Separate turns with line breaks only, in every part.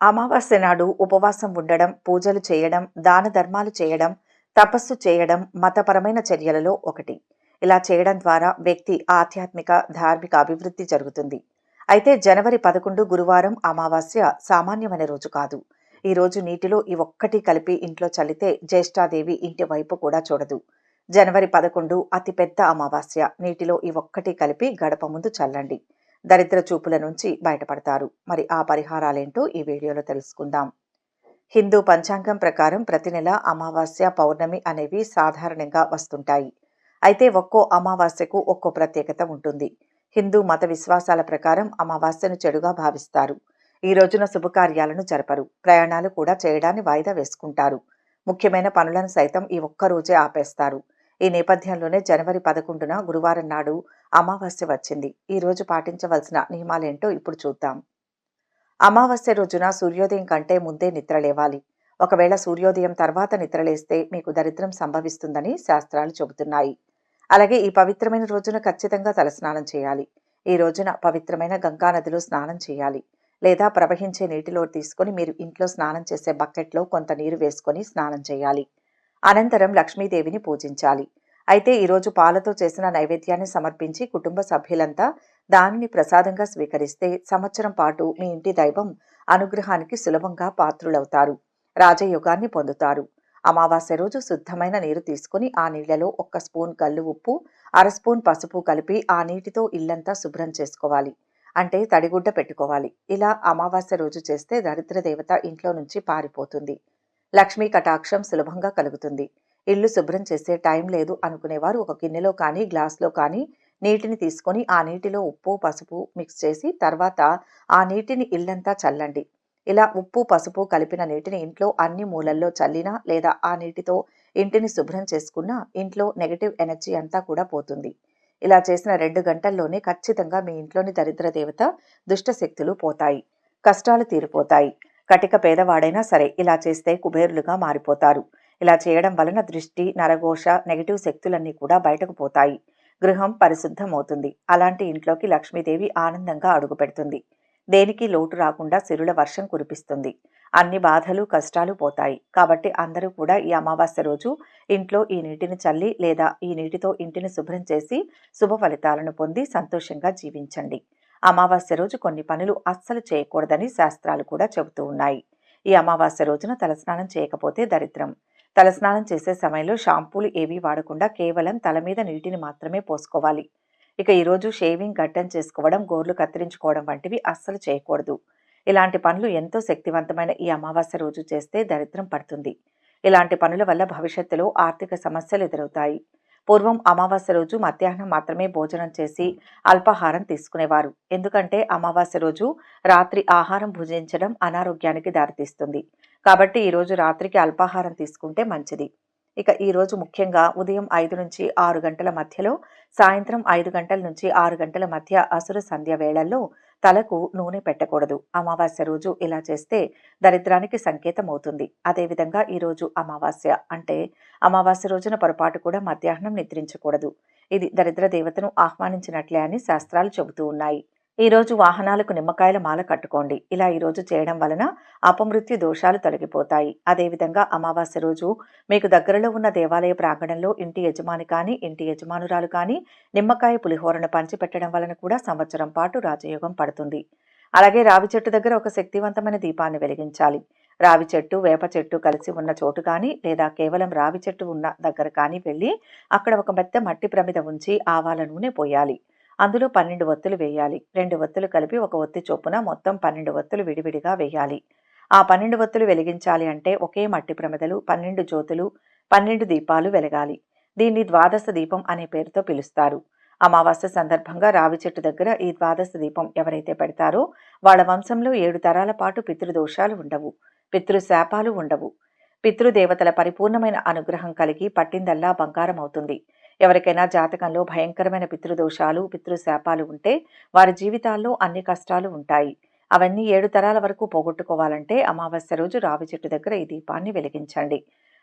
అమావాస్య నాడు ఉపవాసం ఉండడం పూజలు చేయడం దాన ధర్మాలు చేయడం తపస్సు చేయడం మతపరమైన చర్యలలో ఒకటి. ఇలా చేయడం ద్వారా వ్యక్తి ఆధ్యాత్మిక ధార్మిక అభివృద్ధి జరుగుతుంది. అయితే జనవరి పదకొండు గురువారం అమావాస్య సామాన్యమైన రోజు కాదు. ఈ రోజు నీటిలో ఈ ఒక్కటి కలిపి ఇంట్లో చల్లితే జ్యేష్ఠాదేవి ఇంటి వైపు కూడా చూడదు. జనవరి పదకొండు అతిపెద్ద అమావాస్య. నీటిలో ఈ ఒక్కటి కలిపి గడప ముందు చల్లండి. దరిద్ర చూపుల నుంచి బయటపడతారు. మరి ఆ పరిహారాలేంటో ఈ వీడియోలో తెలుసుకుందాం. హిందూ పంచాంగం ప్రకారం ప్రతి నెల అమావాస్య పౌర్ణమి అనేవి సాధారణంగా వస్తుంటాయి. అయితే ఒక్కో అమావాస్యకు ఒక్కో ప్రత్యేకత ఉంటుంది. హిందూ మత విశ్వాసాల ప్రకారం అమావాస్యను చెడుగా భావిస్తారు. ఈ రోజున శుభకార్యాలను జరపరు. ప్రయాణాలు కూడా చేయడాన్ని వాయిదా వేసుకుంటారు. ముఖ్యమైన పనులను సైతం ఈ ఒక్క రోజే ఆపేస్తారు. ఈ నేపథ్యంలోనే జనవరి పదకొండున గురువారం నాడు అమావాస్య వచ్చింది. ఈ రోజు పాటించవలసిన నియమాలేంటో ఇప్పుడు చూద్దాం. అమావాస్య రోజున సూర్యోదయం కంటే ముందే నిద్రలేవాలి ఒకవేళ సూర్యోదయం తర్వాత నిద్రలేస్తే మీకు దరిద్రం సంభవిస్తుందని శాస్త్రాలు చెబుతున్నాయి. అలాగే ఈ పవిత్రమైన రోజున ఖచ్చితంగా తలస్నానం చేయాలి. ఈ రోజున పవిత్రమైన గంగా నదిలో స్నానం చేయాలి. లేదా ప్రవహించే నీటిలో తీసుకొని మీరు ఇంట్లో స్నానం చేసే బకెట్లో కొంత నీరు వేసుకొని స్నానం చేయాలి. అనంతరం లక్ష్మీదేవిని పూజించాలి. అయితే ఈరోజు పాలతో చేసిన నైవేద్యాన్ని సమర్పించి కుటుంబ సభ్యులంతా దానిని ప్రసాదంగా స్వీకరిస్తే సంవత్సరం పాటు మీ ఇంటి దైవం అనుగ్రహానికి సులభంగా పాత్రులవుతారు. రాజయోగాన్ని పొందుతారు. అమావాస్య రోజు శుద్ధమైన నీరు తీసుకుని ఆ నీళ్ళలో ఒక్క స్పూన్ కళ్ళు ఉప్పు అర స్పూన్ పసుపు కలిపి ఆ నీటితో ఇల్లంతా శుభ్రం చేసుకోవాలి. అంటే తడిగుడ్డ పెట్టుకోవాలి. ఇలా అమావాస్య రోజు చేస్తే దరిద్ర దేవత ఇంట్లో నుంచి పారిపోతుంది. లక్ష్మీ కటాక్షం సులభంగా కలుగుతుంది. ఇల్లు శుభ్రం చేసే టైం లేదు అనుకునేవారు. ఒక గిన్నెలో కానీ గ్లాస్లో కానీ నీటిని తీసుకొని ఆ నీటిలో ఉప్పు పసుపు మిక్స్ చేసి తర్వాత ఆ నీటిని ఇల్లంతా చల్లండి. ఇలా ఉప్పు పసుపు కలిపిన నీటిని ఇంట్లో అన్ని మూలల్లో చల్లినా లేదా ఆ నీటితో ఇంటిని శుభ్రం చేసుకున్నా ఇంట్లో నెగటివ్ ఎనర్జీ అంతా కూడా పోతుంది. ఇలా చేసిన రెండు గంటల్లోనే ఖచ్చితంగా మీ ఇంట్లోని దరిద్ర దేవత దుష్ట శక్తులు పోతాయి. కష్టాలు తీరిపోతాయి. కటిక పేదవాడైనా సరే ఇలా చేస్తే కుబేరులుగా మారిపోతారు. ఇలా చేయడం వలన దృష్టి నరఘోష నెగిటివ్ శక్తులన్నీ కూడా బయటకు పోతాయి. గృహం పరిశుద్ధమవుతుంది. అలాంటి ఇంట్లోకి లక్ష్మీదేవి ఆనందంగా అడుగుపెడుతుంది. దేనికి లోటు రాకుండా సిరుల వర్షం కురిపిస్తుంది. అన్ని బాధలు కష్టాలు పోతాయి. కాబట్టి అందరూ కూడా ఈ అమావాస్య రోజు ఇంట్లో ఈ నీటిని చల్లి లేదా ఈ నీటితో ఇంటిని శుభ్రం చేసి శుభ ఫలితాలను పొంది సంతోషంగా జీవించండి. అమావాస్య రోజు కొన్ని పనులు అస్సలు చేయకూడదని శాస్త్రాలు కూడా చెబుతూ ఉన్నాయి. ఈ అమావాస్య రోజున తలస్నానం చేయకపోతే దరిద్రం. తలస్నానం చేసే సమయంలో షాంపూలు ఏవీ వాడకుండా కేవలం తల మీద నీటిని మాత్రమే పోసుకోవాలి. ఇక ఈరోజు షేవింగ్ గడ్డం చేసుకోవడం గోర్లు కత్తిరించుకోవడం వంటివి అస్సలు చేయకూడదు. ఇలాంటి పనులు ఎంతో శక్తివంతమైన ఈ అమావాస్య రోజు చేస్తే దరిద్రం పడుతుంది. ఇలాంటి పనుల వల్ల భవిష్యత్తులో ఆర్థిక సమస్యలు ఎదురవుతాయి. పూర్వం అమావాస్య రోజు మధ్యాహ్నం మాత్రమే భోజనం చేసి అల్పాహారం తీసుకునేవారు. ఎందుకంటే అమావాస్య రోజు రాత్రి ఆహారం భుజించడం అనారోగ్యానికి దారితీస్తుంది. కాబట్టి ఈరోజు రాత్రికి అల్పాహారం తీసుకుంటే మంచిది. ఇక ఈరోజు ముఖ్యంగా ఉదయం ఐదు నుంచి ఆరు గంటల మధ్యలో సాయంత్రం ఐదు గంటల నుంచి ఆరు గంటల మధ్య అసుర సంధ్య వేళల్లో తలకు నూనె పెట్టకూడదు. అమావాస్య రోజు ఇలా చేస్తే దరిద్రానికి సంకేతం అవుతుంది అదేవిధంగా ఈరోజు అమావాస్య అంటే అమావాస్య రోజున పొరపాటు కూడా మధ్యాహ్నం నిద్రించకూడదు. ఇది దరిద్ర దేవతను ఆహ్వానించినట్లే అని శాస్త్రాలు చెబుతూ ఉన్నాయి. ఈరోజు వాహనాలకు నిమ్మకాయల మాల కట్టుకోండి. ఇలా ఈరోజు చేయడం వలన అపమృత్యు దోషాలు తొలగిపోతాయి. అదేవిధంగా అమావాస్య రోజు మీకు దగ్గరలో ఉన్న దేవాలయ ప్రాంగణంలో ఇంటి యజమాని కానీ ఇంటి యజమానురాలు కానీ నిమ్మకాయ పులిహోరను పంచిపెట్టడం వలన కూడా సంవత్సరం పాటు రాజయోగం పడుతుంది. అలాగే రావి చెట్టు దగ్గర ఒక శక్తివంతమైన దీపాన్ని వెలిగించాలి. రావి చెట్టు వేప చెట్టు కలిసి ఉన్న చోటు కానీ లేదా కేవలం రావి చెట్టు ఉన్న దగ్గర కానీ వెళ్ళి అక్కడ ఒక మెత్త మట్టి ప్రమిద ఉంచి ఆవాల నూనె పోయాలి. అందులో పన్నెండు ఒత్తులు వేయాలి. రెండు ఒత్తులు కలిపి ఒక ఒత్తి చొప్పున మొత్తం పన్నెండు ఒత్తులు విడివిడిగా వేయాలి. ఆ పన్నెండు ఒత్తులు వెలిగించాలి అంటే ఒకే మట్టి ప్రమిదలు పన్నెండు జ్యోతులు పన్నెండు దీపాలు వెలగాలి. దీన్ని ద్వాదశ దీపం అనే పేరుతో పిలుస్తారు. అమావాస్య సందర్భంగా రావి చెట్టు దగ్గర ఈ ద్వాదశ దీపం ఎవరైతే పెడతారో వాళ్ళ వంశంలో ఏడు తరాల పాటు పితృదోషాలు ఉండవు. పితృశాపాలు ఉండవు. పితృదేవతల పరిపూర్ణమైన అనుగ్రహం కలిగి పట్టిందల్లా బంగారం అవుతుంది. ఎవరికైనా జాతకంలో భయంకరమైన పితృదోషాలు పితృశాపాలు ఉంటే వారి జీవితాల్లో అన్ని కష్టాలు ఉంటాయి. అవన్నీ ఏడు తరాల వరకు పోగొట్టుకోవాలంటే అమావాస్య రోజు రావి చెట్టు దగ్గర ఈ దీపాన్ని వెలిగించండి.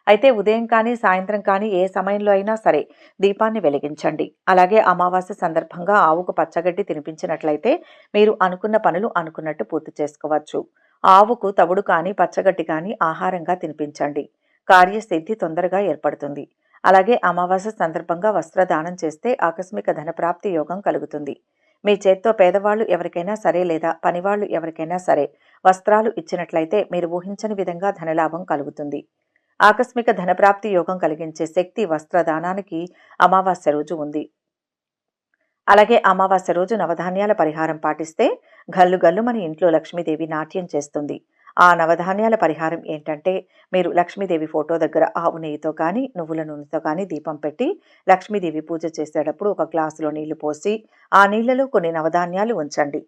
అయితే ఉదయం కానీ సాయంత్రం కానీ ఏ సమయంలో అయినా సరే దీపాన్ని వెలిగించండి. అలాగే అమావాస్య సందర్భంగా ఆవుకు పచ్చగడ్డి తినిపించినట్లయితే మీరు అనుకున్న పనులు అనుకున్నట్టు పూర్తి చేసుకోవచ్చు. ఆవుకు తవుడు కానీ పచ్చగడ్డి కానీ ఆహారంగా తినిపించండి. కార్యసిద్ధి తొందరగా ఏర్పడుతుంది. అలాగే అమావాస్య సందర్భంగా వస్త్రదానం చేస్తే ఆకస్మిక ధనప్రాప్తి యోగం కలుగుతుంది. మీ చేత్తో పేదవాళ్ళు ఎవరికైనా సరే లేదా పనివాళ్ళు ఎవరికైనా సరే వస్త్రాలు ఇచ్చినట్లయితే మీరు ఊహించని విధంగా ధనలాభం కలుగుతుంది. ఆకస్మిక ధనప్రాప్తి యోగం కలిగించే శక్తి వస్త్రదానానికి అమావాస్య రోజు ఉంది. అలాగే అమావాస్య రోజు నవధాన్యాల పరిహారం పాటిస్తే గల్లు గల్లు మన ఇంట్లో లక్ష్మీదేవి నాట్యం చేస్తుంది. ఆ నవధాన్యాల పరిహారం ఏంటంటే మీరు లక్ష్మీదేవి ఫోటో దగ్గర ఆవు నెయ్యితో కానీ నువ్వుల నూనెతో కానీ దీపం పెట్టి లక్ష్మీదేవి పూజ చేసేటప్పుడు ఒక గ్లాసులో నీళ్ళు పోసి ఆ నీళ్ళలో కొన్ని నవధాన్యాలు ఉంచండి.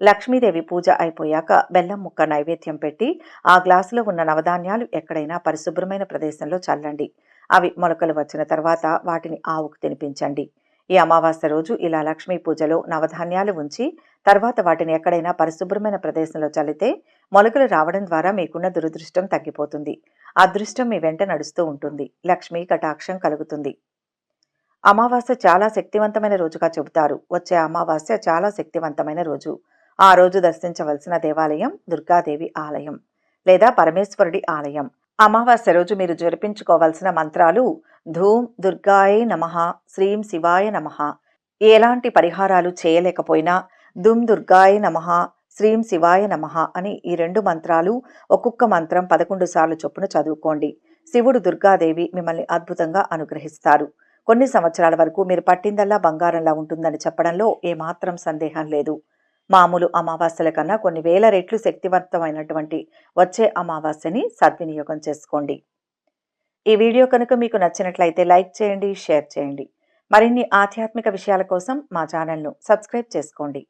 లక్ష్మీదేవి పూజ అయిపోయాక బెల్లం ముక్క నైవేద్యం పెట్టి ఆ గ్లాసులో ఉన్న నవధాన్యాలు ఎక్కడైనా పరిశుభ్రమైన ప్రదేశంలో చల్లండి. అవి మొలకలు వచ్చిన తర్వాత వాటిని ఆవుకు తినిపించండి. ఈ అమావాస్య రోజు ఇలా లక్ష్మీ పూజలో నవధాన్యాలు ఉంచి తర్వాత వాటిని ఎక్కడైనా పరిశుభ్రమైన ప్రదేశంలో చల్లితే మొలకలు రావడం ద్వారా మీకున్న దురదృష్టం తగ్గిపోతుంది. అదృష్టం మీ వెంట నడుస్తూ ఉంటుంది. లక్ష్మీ కటాక్షం కలుగుతుంది. అమావాస్య చాలా శక్తివంతమైన రోజుగా చెబుతారు. వచ్చే అమావాస్య చాలా శక్తివంతమైన రోజు. ఆ రోజు దర్శించవలసిన దేవాలయం దుర్గాదేవి ఆలయం లేదా పరమేశ్వరుడి ఆలయం. అమావాస్య రోజు మీరు జరిపించుకోవాల్సిన మంత్రాలు ధూమ్ దుర్గాయే నమ శ్రీం శివాయ నమ. ఎలాంటి పరిహారాలు చేయలేకపోయినా దుమ్ దుర్గాయ నమ శ్రీం శివాయ నమ అని ఈ రెండు మంత్రాలు ఒక్కొక్క మంత్రం పదకొండు సార్లు చొప్పున చదువుకోండి. శివుడు దుర్గాదేవి మిమ్మల్ని అద్భుతంగా అనుగ్రహిస్తారు. కొన్ని సంవత్సరాల వరకు మీరు పట్టిందల్లా బంగారంలా ఉంటుందని చెప్పడంలో ఏమాత్రం సందేహం లేదు. మామూలు అమావాస్యల కన్నా కొన్ని వేల రెట్లు శక్తివంతమైనటువంటి వచ్చే అమావాస్యని సద్వినియోగం చేసుకోండి. ఈ వీడియో కనుక మీకు నచ్చినట్లయితే లైక్ చేయండి షేర్ చేయండి. మరిన్ని ఆధ్యాత్మిక విషయాల కోసం మా ఛానల్ను సబ్స్క్రైబ్ చేసుకోండి.